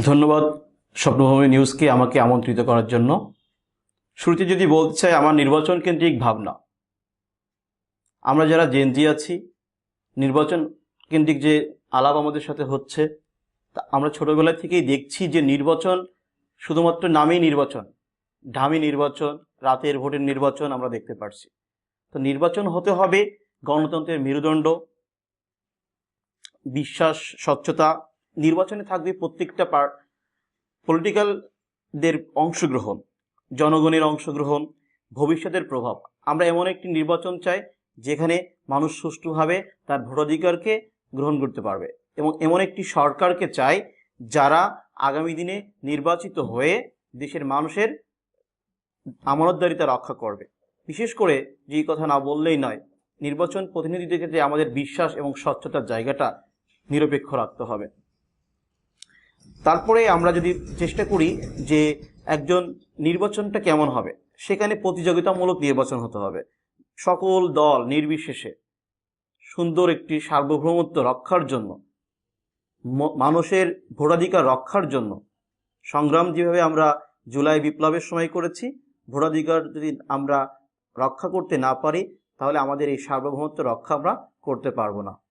ধন্যবাদ স্বপ্নভূমি নিউজকে আমাকে আমন্ত্রিত করার জন্য। শুরুতে যদি বলতে চাই, আমার নির্বাচন কেন্দ্রিক ভাবনা। আমরা যারা জেনজি আছি, নির্বাচন কেন্দ্রিক যে আলাপ আমাদের সাথে হচ্ছে, তা আমরা ছোটবেলা থেকেই দেখছি যে নির্বাচন শুধুমাত্র নামেই নির্বাচন, ঢামি নির্বাচন, রাতের ভোটের নির্বাচন আমরা দেখতে পারছি। তো নির্বাচন হতে হবে গণতন্ত্রের মেরুদণ্ড, বিশ্বাস, স্বচ্ছতা নির্বাচনে থাকবে প্রত্যেকটা পার পলিটিক্যালদের অংশগ্রহণ, জনগণের অংশগ্রহণ, ভবিষ্যতের প্রভাব। আমরা এমন একটি নির্বাচন চাই যেখানে মানুষ সুষ্ঠুভাবে তার ভোটাধিকারকে গ্রহণ করতে পারবে এবং এমন একটি সরকারকে চাই যারা আগামী দিনে নির্বাচিত হয়ে দেশের মানুষের আমানতদারিতা রক্ষা করবে। বিশেষ করে যে কথা না বললেই নয়, নির্বাচন প্রতিনিধিদের ক্ষেত্রে আমাদের বিশ্বাস এবং স্বচ্ছতার জায়গাটা নিরপেক্ষ রাখতে হবে। তারপরে আমরা যদি চেষ্টা করি যে একজন নির্বাচনটা কেমন হবে, সেখানে প্রতিযোগিতামূলক নির্বাচন হতে হবে। সকল দল নির্বিশেষে সুন্দর একটি সার্বভৌমত্ব রক্ষার জন্য মানুষের ভোটাধিকার রক্ষার জন্য সংগ্রাম যেভাবে আমরা জুলাই বিপ্লবের সময় করেছি, ভোটাধিকার যদি আমরা রক্ষা করতে না পারি, তাহলে আমাদের এই সার্বভৌমত্ব রক্ষা আমরা করতে পারব না।